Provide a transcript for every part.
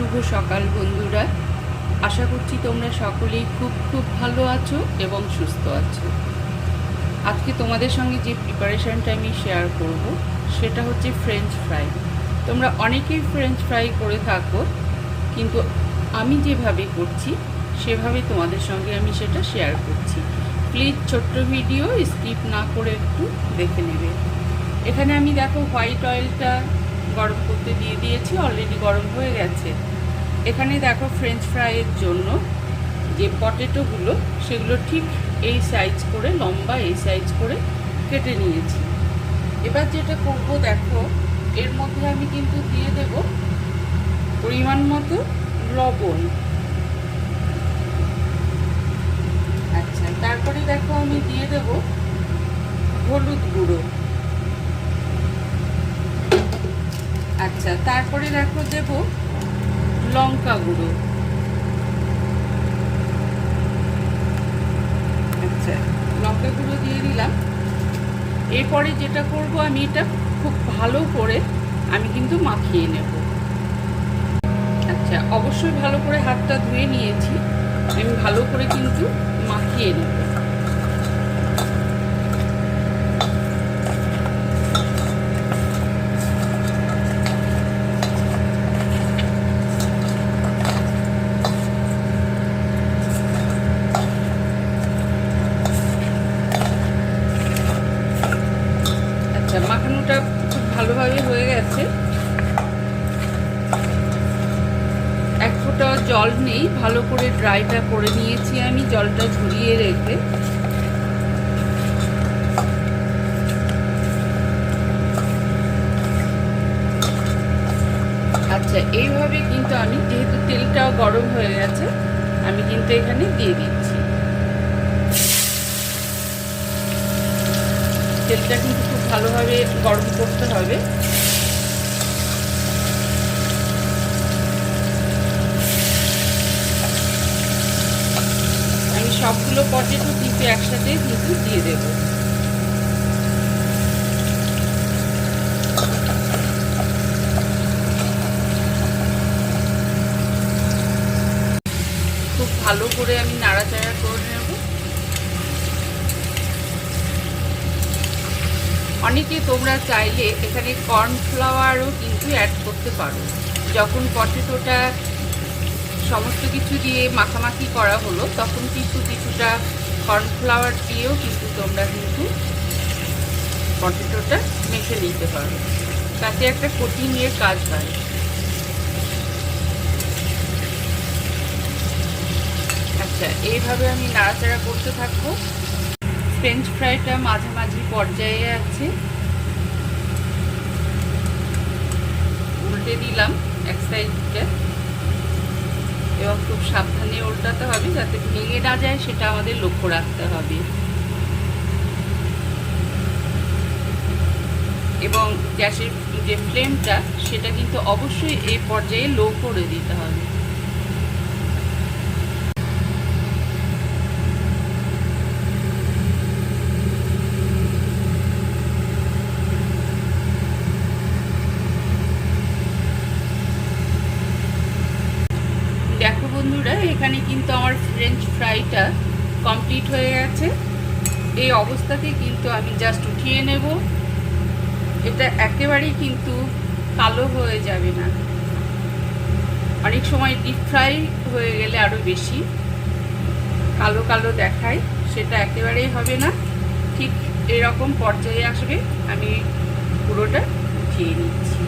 শুভ সকাল বন্ধুরা। আশা করছি তোমরা সকলেই খুব খুব ভালো আছো এবং সুস্থ আছো। আজকে তোমাদের সঙ্গে যে প্রিপারেশনটা আমি শেয়ার করব, সেটা হচ্ছে ফ্রেঞ্চ ফ্রাই তোমরা অনেকেই ফ্রেঞ্চ ফ্রাই করে থাকো, কিন্তু আমি যেভাবে করছি, সেভাবে তোমাদের সঙ্গে আমি সেটা শেয়ার করছি। প্লিজ ছোট্ট ভিডিও স্কিপ না করে একটু দেখে নেবে। এখানে আমি দেখো হোয়াইট অয়েলটা গরম করতে দিয়ে দিয়েছি অলরেডি গরম হয়ে গেছে। এখানে দেখো ফ্রেঞ্চ ফ্রাইয়ের জন্য যে পটেটোগুলো সেগুলো ঠিক এই সাইজ করে, লম্বা এই সাইজ করে কেটে নিয়েছি। এবার যেটা করব দেখো, এর মধ্যে আমি কিন্তু দিয়ে দেব পরিমাণ মতো লবণ। আচ্ছা তারপরে দেখো আমি দিয়ে দেব হলুদ গুঁড়ো। আচ্ছা তারপরে দেখো দেব লঙ্কা গুঁড়ো। আচ্ছা লঙ্কা গুঁড়ো দিয়ে দিলাম। এরপরে যেটা করব আমি এটা খুব ভালো করে আমি কিন্তু মাখিয়ে নেব। আচ্ছা অবশ্যই ভালো করে হাতটা ধুয়ে নিয়েছি। আমি ভালো করে কিন্তু মাখিয়ে নেব। মাখানোটা খুব ভালোভাবে হয়ে গেছে। এক ফোঁটা জল নেই, ভালো করে ড্রাইটা করে নিয়েছি আমি, জলটা ঝরিয়ে রেখে। আচ্ছা এইভাবে কিন্তু আমি, যেহেতু তেলটাও গরম হয়ে গেছে, আমি কিন্তু এখানে দিয়ে দিচ্ছি। তেলটা কিন্তু ভালোভাবে গরম করতে হবে। আমি সবগুলো পটেটো কিন্তু একসাথে কিন্তু দিয়ে দেব। খুব ভালো করে আমি নাড়াচাড়া করে নেব অনেকে তোমরা চাইলে এখানে কর্নফ্লাওয়ারও কিন্তু অ্যাড করতে পারো। যখন পটেটোটা সমস্ত কিছু দিয়ে মাখামাখি করা হলো, তখন কিন্তু কিছুটা কর্নফ্লাওয়ার দিয়েও কিন্তু তোমরা কিন্তু পটেটোটা মেখে নিতে পারো। তাতে একটা কোটিংয়ের কাজ হয়। আচ্ছা এইভাবে আমি নাড়াচাড়া করতে থাকব। ফ্রেঞ্চ ফ্রাইটা মাঝামাঝি পর্যায়ে আছে। উল্টে দিলাম এক সাইডটা। এবং খুব সাবধানে উল্টাতে হবে যাতে ভেঙে না যায়, সেটা আমাদের লক্ষ্য রাখতে হবে। এবং গ্যাসের যে ফ্লেমটা, সেটা কিন্তু অবশ্যই এই পর্যায়ে লো করে দিতে হবে দেখো বন্ধুরা এখানে কিন্তু আমার ফ্রেঞ্চ ফ্রাইটা কমপ্লিট হয়ে গেছে। এই অবস্থাতে কিন্তু আমি জাস্ট উঠিয়ে নেব। এটা একেবারেই কিন্তু কালো হয়ে যাবে না। অনেক সময় ডিপ ফ্রাই হয়ে গেলে আরও বেশি কালো কালো দেখায়, সেটা একেবারেই হবে না। ঠিক এরকম পর্যায়ে আসবে, আমি পুরোটা উঠিয়ে নিচ্ছি।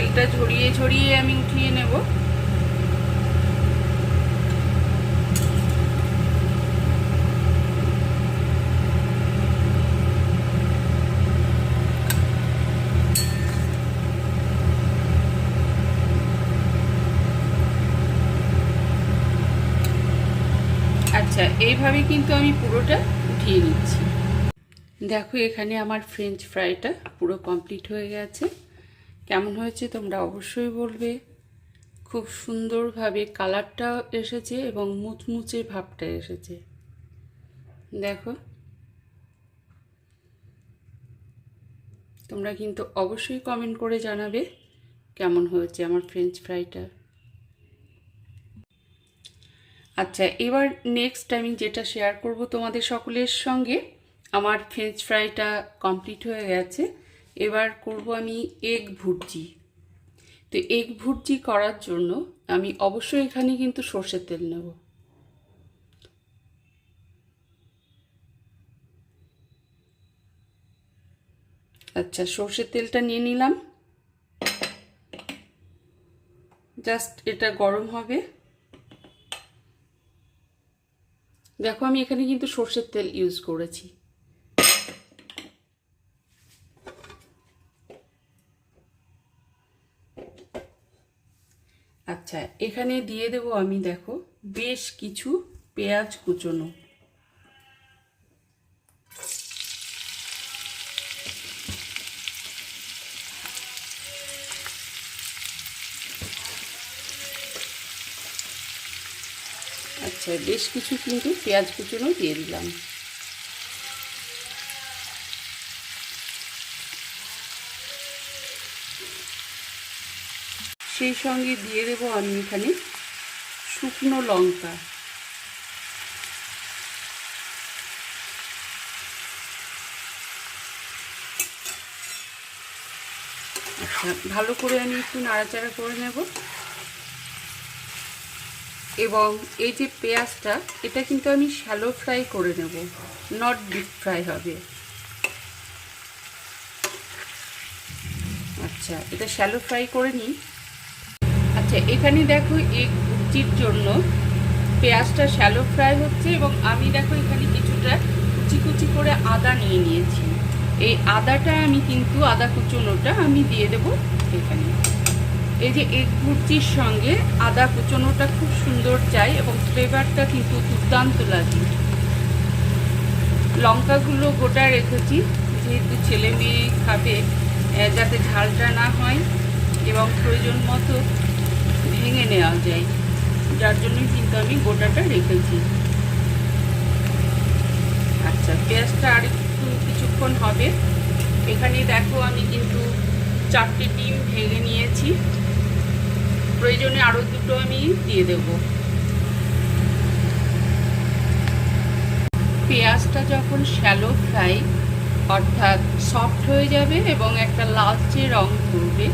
তেলটা ঝরিয়ে ঝরিয়ে আমি উঠিয়ে নেব। আচ্ছা এইভাবে কিন্তু আমি পুরোটা উঠিয়ে নিচ্ছি। দেখো, এখানে আমার ফ্রেঞ্চ ফ্রাইটা পুরো কমপ্লিট হয়ে গেছে। কেমন হয়েছে তোমরা অবশ্যই বলবে। খুব সুন্দরভাবে কালারটা এসেছে এবং মুচমুচে ভাবটা এসেছে। দেখো। তোমরা কিন্তু অবশ্যই কমেন্ট করে জানাবে কেমন হয়েছে আমার ফ্রেঞ্চ ফ্রাইটা আচ্ছা এবার নেক্সট আমি যেটা শেয়ার করব তোমাদের সকলের সঙ্গে, আমার ফ্রেঞ্চ ফ্রাইটা কমপ্লিট হয়ে গেছে। এবার করব আমি এগ ভুর্জি। তো এগ ভুর্জি করার জন্য আমি অবশ্যই এখানে কিন্তু সর্ষের তেল নেব। আচ্ছা সর্ষের তেলটা নিয়ে নিলাম। জাস্ট এটা গরম হবে। দেখো আমি এখানে কিন্তু সর্ষের তেল ইউজ করেছি। আচ্ছা এখানে দিয়ে দেব আমি, দেখো, বেশ কিছু পেঁয়াজ কুচোনো। আচ্ছা বেশ কিছু কিন্তু পেঁয়াজ কুচোনো দিয়ে দিলাম। সেই সঙ্গে দিয়ে দেবো আমি এখানে শুকনো লঙ্কা। আচ্ছা ভালো করে আমি একটু নাড়াচাড়া করে নেব। এবং এই যে পেঁয়াজটা, এটা কিন্তু আমি শ্যালো ফ্রাই করে নেব নট ডিপ ফ্রাই হবে। আচ্ছা এটা শ্যালো ফ্রাই করে নিই। আচ্ছা এখানে দেখো এই কুচির জন্য পেঁয়াজটা শ্যালো ফ্রাই হচ্ছে এবং আমি দেখো এখানে কিছুটা কুচি কুচি করে আদা নিয়ে নিয়েছি। এই আদাটা আমি কিন্তু, আদা কুচোনোটা আমি দিয়ে দেব এখানে। এই যে এগ ভুর্জির সঙ্গে আদা কুচোনোটা খুব সুন্দর চাই এবং ফ্লেভারটা কিন্তু দুর্দান্ত লাগে। লঙ্কাগুলো গোটা রেখেছি, যেহেতু ছেলে মেয়ে খাবে যাতে ঝালটা না হয় এবং প্রয়োজন মতো ভেঙে নেওয়া যায়। যার জন্যই কিন্তু আমি গোটাটা রেখেছি। আচ্ছা পেঁয়াজটা আর একটু কিছুক্ষণ হবে। এখানে দেখো আমি কিন্তু চারটে ডিম ভেঙে নিয়েছি। প্রয়োজনে আরও দুটো আমি দিয়ে দেব। পেঁয়াজটা যখন শ্যালো ফ্রাই অর্থাৎ সফট হয়ে যাবে এবং একটা লালচে রং ধরবে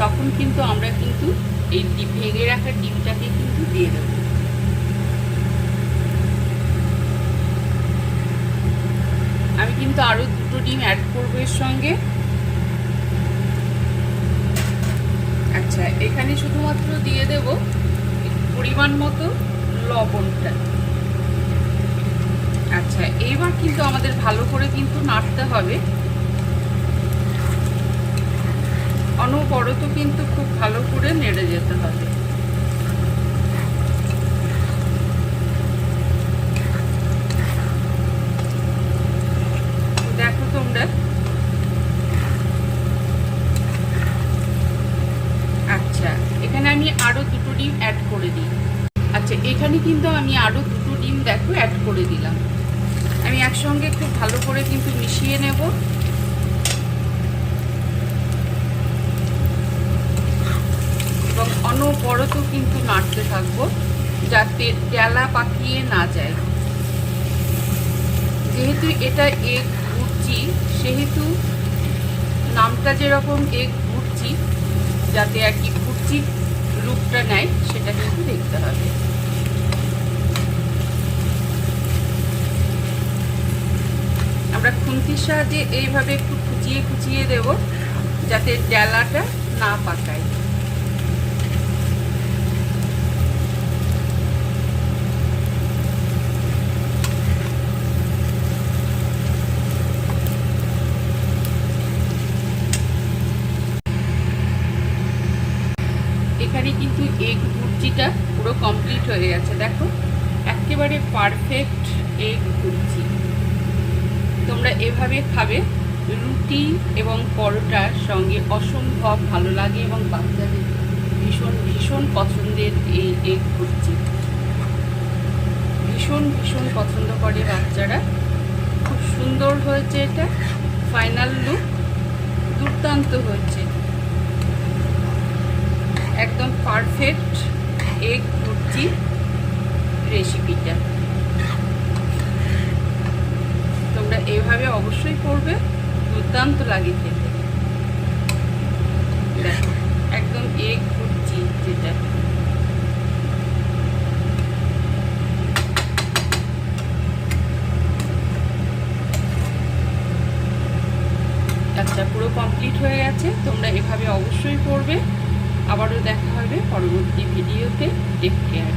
তখন কিন্তু আমরা কিন্তু এই ভেঙে রাখা ডিমটাকে কিন্তু দিয়ে দেব। আমি কিন্তু আরও দুটো ডিম অ্যাড করব এর সঙ্গে। আচ্ছা এখানে শুধুমাত্র দিয়ে দেব পরিমাণ মতো লবণটা। আচ্ছা এইবার কিন্তু আমাদের ভালো করে কিন্তু নাড়তে হবে। অনবরত কিন্তু খুব ভালো করে নেড়ে যেতে হবে। দেখো তোমরা। আচ্ছা এখানে আমি দুটো ডিম অ্যাড করে দিই। আচ্ছা এখানে কিন্তু আমি দুটো ডিম দেখো অ্যাড করে দিলাম। আমি একসঙ্গে খুব ভালো করে কিন্তু মিশিয়ে নেব। এবং অনবরত কিন্তু নাড়তে থাকব, যাতে ডেলা পাকিয়ে না যায়। যেহেতু এটা এগ ভুর্জি সেহেতু নামটা যেরকম এগ ভুর্জি যাতে আর কি ভুর্জির রূপটা নেয়, সেটা কিন্তু দেখতে হবে। আমরা খুন্তির সাহায্যে এইভাবে একটু কুচিয়ে কুচিয়ে দেব, যাতে ডেলাটা না পাকায়। এখানে কিন্তু এগ ভুর্জিটা পুরো কমপ্লিট হয়ে গেছে। দেখো, একেবারে পারফেক্ট এগ ভুর্জি তোমরা এভাবে খাবে, রুটি এবং পরোটার সঙ্গে অসম্ভব ভালো লাগে এবং বাচ্চাদের ভীষণ ভীষণ পছন্দের এই এগ ভুর্জি ভীষণ ভীষণ পছন্দ করে বাচ্চারা। খুব সুন্দর হয়েছে এটা। ফাইনাল লুক দুর্দান্ত হয়েছে। একদম পারফেক্ট এগ ভুর্জি রেসিপিটা তোমরা এভাবে অবশ্যই করবে, দুর্দান্ত লাগে খেতে। একদম এগ ভুর্জি যেটা। আচ্ছা পুরো কমপ্লিট হয়ে গেছে, তোমরা এভাবে অবশ্যই করবে। আবারও দেখা হবে পরবর্তী ভিডিওতে। Take care